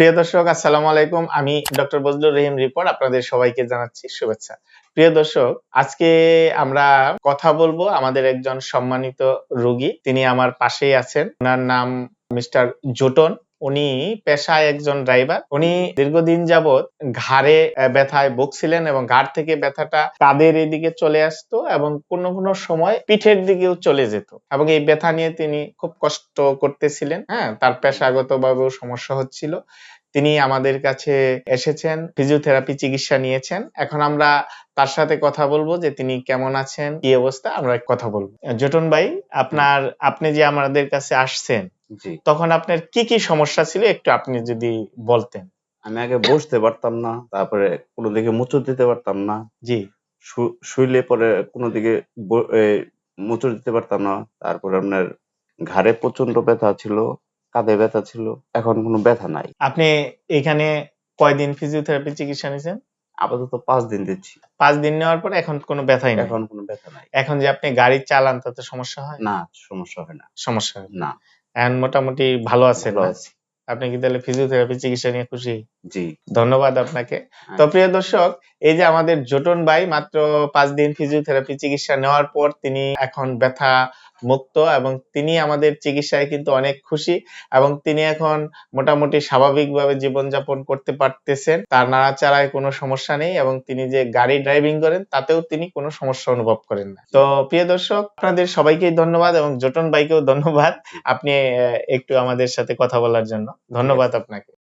প্রিয় দর্শক, আসসালামু আলাইকুম। আমি ডক্টর বজলুর রহিম রিপোর্ট, আপনাদের সবাইকে জানাচ্ছি শুভেচ্ছা। প্রিয় দর্শক, আজকে আমরা কথা বলব আমাদের একজন সম্মানিত রোগী। তিনি আমার পাশেই আছেন। ওনার নাম মিস্টার জোটন। উনি পেশায় একজন ড্রাইভার। উনি দীর্ঘদিন যাবৎ ঘাড়ে ব্যথায় ভুগছিলেন এবং ঘাড় থেকে ব্যথাটা কাঁধের এদিকে চলে আসতো এবং কোনো কোনো সময় পিঠের দিকেও চলে যেত। এবং এই ব্যথা নিয়ে তিনি খুব কষ্ট করতেছিলেন হ্যাঁ? তার পেশাগতভাবেও সমস্যা হচ্ছিল। তিনি আমাদের কাছে এসেছেন ফিজিওথেরাপি চিকিৎসা নিয়েছেন। এখন আমরা তার সাথে কথা বলব যে তিনি কেমন আছেন, কি অবস্থা, আমরা কথা বলব। জটন ভাই, আপনার, আপনি যে আমাদের কাছে আসছেন তখন আপনার কি কি সমস্যা ছিল একটু আপনি যদি বলতেন। আমি আগে বসতে পারতাম না তারপরে কোনো দিকে মুচড় দিতে পারতাম না। জি। শুইলে পরে কোনো দিকে ব- দিতে পারতাম না। তারপরে আপনার ঘাড়ে প্রচণ্ড ব্যথা ছিল কাঁধে ব্যথা ছিল এখন কোনো ব্যথা নাই। আপনি এখানে কয়দিন ফিজিওথেরাপি চিকিৎসা নিয়েছেন? আপাতত পাঁচ দিন দিচ্ছি। পাঁচ দিন নেওয়ার পর এখন কোনো ব্যথাই নেই? এখন কোনো ব্যথা নাই। এখন যে আপনি গাড়ি চালান তাতে সমস্যা হয়? না সমস্যা হয় না। সমস্যা হয় না। এখন মোটামুটি ভালো? আছি আপনি কি তাহলে ফিজিওথেরাপি চিকিৎসা নিয়ে খুশি? জি। ধন্যবাদ আপনাকে। তো প্রিয় দর্শক এই যে আমাদের জোটন ভাই মাত্র পাঁচ দিন ফিজিওথেরাপি চিকিৎসা নেওয়ার পর তিনি এখন ব্যথা মুক্ত এবং তিনি আমাদের চিকিৎসায় কিন্তু অনেক খুশি এবং তিনি এখন মোটামুটি স্বাভাবিকভাবে জীবনযাপন করতে পারতেছেন। তার নাড়াচাড়ায় কোনো সমস্যা নেই এবং তিনি যে গাড়ি ড্রাইভিং করেন, তাতেও তিনি কোনো সমস্যা অনুভব করেন না। তো প্রিয় দর্শক, আপনাদের সবাইকেই ধন্যবাদ এবং জোটন ভাইকেও ধন্যবাদ। আপনি একটু আমাদের সাথে কথা বলার জন্য। ধন্যবাদ আপনাকে।